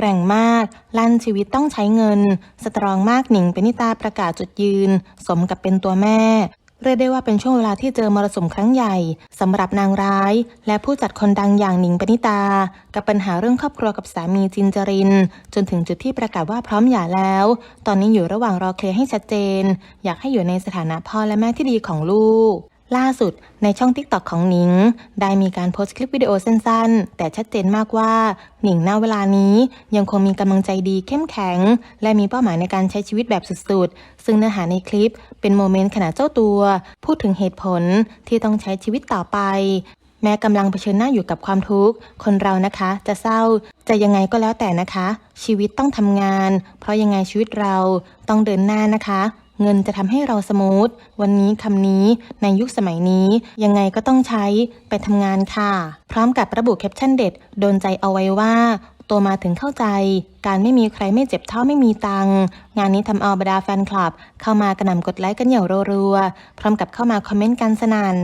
แกร่งมาก ลั่นชีวิตต้องใช้เงิน สตรองมากหนิงเป็นนิตาประกาศจุดยืน สมกับเป็นตัวแม่ เรียกได้ว่าเป็นช่วงเวลาที่เจอมรสุมครั้งใหญ่สำหรับนางร้าย และผู้จัดคนดังอย่างหนิงปณิตา กับปัญหาเรื่องครอบครัวกับสามีจินจริน จนถึงจุดที่ประกาศว่าพร้อมหย่าแล้ว ตอนนี้อยู่ระหว่างรอเคลียร์ให้ชัดเจน อยากให้อยู่ในสถานะพ่อและแม่ที่ดีของลูก ล่าสุดในช่อง TikTok ของหนิง ได้มีการโพสต์คลิปวิดีโอสั้นๆ แต่ชัดเจนมากว่าหนิงณเวลานี้ยังคงมีกำลังใจดีเข้มแข็ง และมีเป้าหมายในการใช้ชีวิตแบบสุดๆ ซึ่งเนื้อหาในคลิปเป็นโมเมนต์ขณะเจ้าตัว พูดถึงเหตุผลที่ต้องใช้ชีวิตต่อไป แม้กำลังเผชิญหน้าอยู่กับความทุกข์ คนเรานะคะ จะเศร้า จะยังไงก็แล้วแต่นะคะ ชีวิตต้องทำงาน เพราะยังไงชีวิตเราต้องเดินหน้านะคะ เงินจะทำให้เราสมูท วันนี้คำนี้ในยุคสมัยนี้ยังไงก็ต้องใช้ไปทำงานค่ะ พร้อมกับระบุแคปชั่นเด็ดโดนใจเอาไว้ว่าโตมาถึงเข้าใจ การไม่มีใครไม่เจ็บเท่าไม่มีตัง งานนี้ทำเอาบรรดาแฟนคลับ เข้ามากระหน่ำกดไลค์กันอย่างรัวๆ พร้อมกับเข้ามาคอมเมนต์กันสนั่น